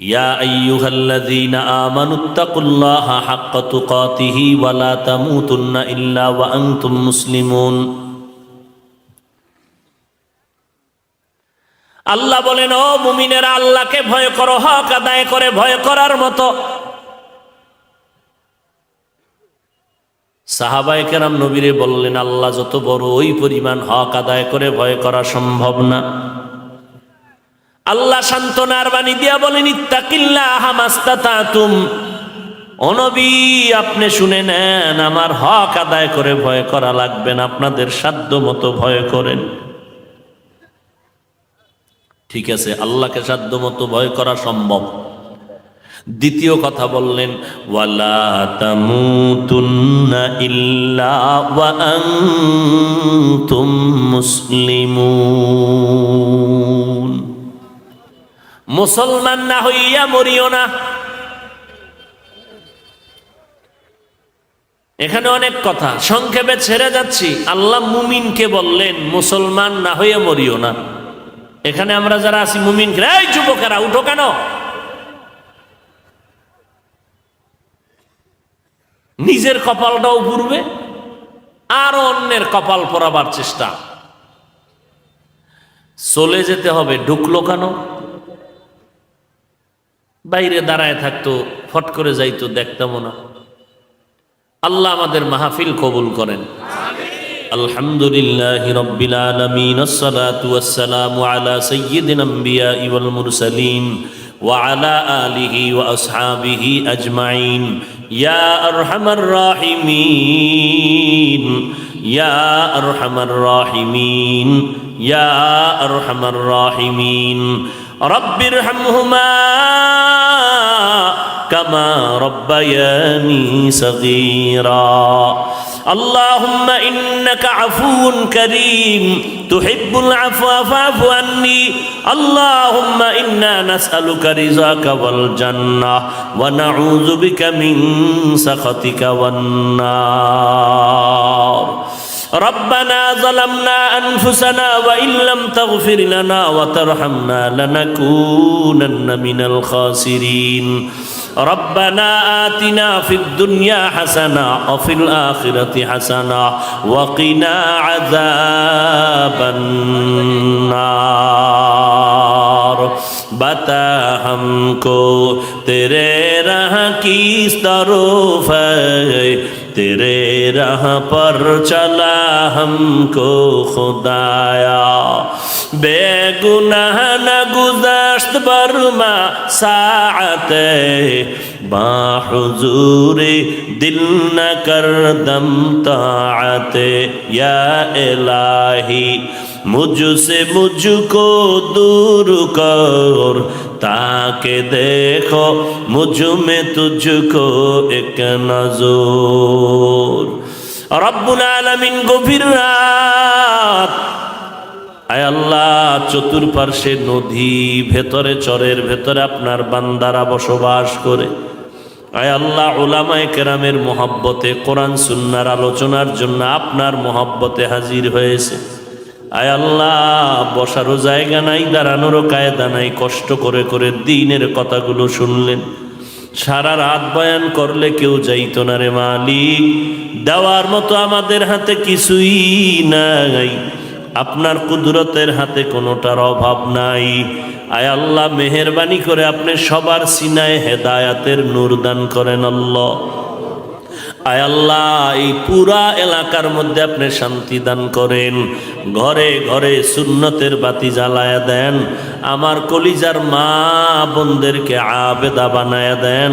يا أيها الذين آمنوا اتقوا الله حق تقاته ولا تموتن إلا وأنتم مسلمون আল্লাহ বলেন ও মুমিনেরা আল্লাহকে ভয় করো হক আদায় করে ভয় করার মতো সাহাবায়ে কেরাম নবীরে বললেন আল্লাহ যত বড় ওই পরিমাণ হক আদায় করে ভয় করা সম্ভব না আল্লাহ সান্ত্বনার বাণী দিয়া বলেন, ইত্তাকিল্লা হামাস্তাতুম অনবী আপনি শুনে নেন, আমার হক আদায় করে ভয় করা লাগবে না, আপনাদের সাধ্য মতো ভয় করেন। ঠিক আছে, আল্লাহকে সাধ্য মতো ভয় করা সম্ভব। দ্বিতীয় কথা বললেন, ওয়ালা তামুতুন্না ইল্লা ওয়া আনতুম মুসলিমুন। মুসলমান না হইয়া মরিও না। এখানে অনেক কথা, সংক্ষেপে ছেড়ে যাচ্ছি। আল্লাহ মুমিনকে বললেন, মুসলমান না হইয়া মরিও না। এখানে আমরা যারা আছি, মুমিন এই যুবকেরা, উঠো কেন? নিজের কপালটাও পুরবে আর অন্যের কপাল পরাবার চেষ্টা। চলে যেতে হবে, ঢুকলো কেন? বাইরে দাঁড়ায় থাকতো, ফট করে যাইতো দেখতাম না। আল্লাহ আমাদের মাহফিল কবুল করেন। আলহামদুলিল্লাহ রব্বিল আলামিন, আসসালাতু ওয়াসসালামু আলা সাইয়্যিদিল আমবিয়া ওয়াল মুরসালিন ওয়া আলা আলিহি ওয়া আসহাবিহি আজমাইন। ইয়া আরহামার রাহিমিন, ইয়া আরহামার রাহিমিন। يا أرحم الراحمين رب ارحمهما كما ربياني صغيرا اللهم إنك عفو كريم تحب العفو فاعف عني اللهم إنا نسألك رزاك والجنة ونعوذ بك من سخطك والنار ربنا ظلمنا أنفسنا وإن لم تغفر لنا وترحمنا لنكونن من الخاسرين. ربنا آتنا في الدنيا حسنة وفي الآخرة حسنة وقنا عذاب النار. بتا ہم کو تیرے راہ کی طرف ہے؟ तेरे राह पर चला हमको खुदाया बेगुनाह न गुजश्त बरमा सात बाहुजूर दिल न कर दम तात या इलाही মুঝুসে মুঝুকো দূর কর তাকে দেখো মুঝুমে তুঝুকো এক নজর রব্বুল আলামিন গভীর রাত আয় আল্লাহ চতুর্পার্শ্বে নদী, ভেতরে চরের ভেতরে আপনার বান্দারা বসবাস করে। আয় আল্লাহ ওলামায় কেরামের মোহাব্বতে, কোরআন, সুন্নার আলোচনার জন্য আপনার মহাব্বতে হাজির হয়েছে। আয় আল্লাহ, বসারও জায়গা নাই, দাঁড়ানোরও কায়দা নাই, কষ্ট করে করে দিনের কথাগুলো শুনলেন। সারা রাত বয়ান করলে কেউ যাইত না রে মালিক। দেওয়ার মতো আমাদের হাতে কিছুই নাই। আপনার কুদরতের হাতে কোনোটার অভাব নাই। আয় আল্লাহ, মেহরবানি করে আপনি সবার সিনায় হেদায়াতের নূর দান করেন আল্লাহ। আয় আল্লাহ, এই পুরা এলাকার মধ্যে আপনি শান্তি দান করেন। ঘরে ঘরে সুন্নতের বাতি জ্বালায়া দেন। আমার কলিজার মা বোনদেরকে আবেদা বানায়া দেন।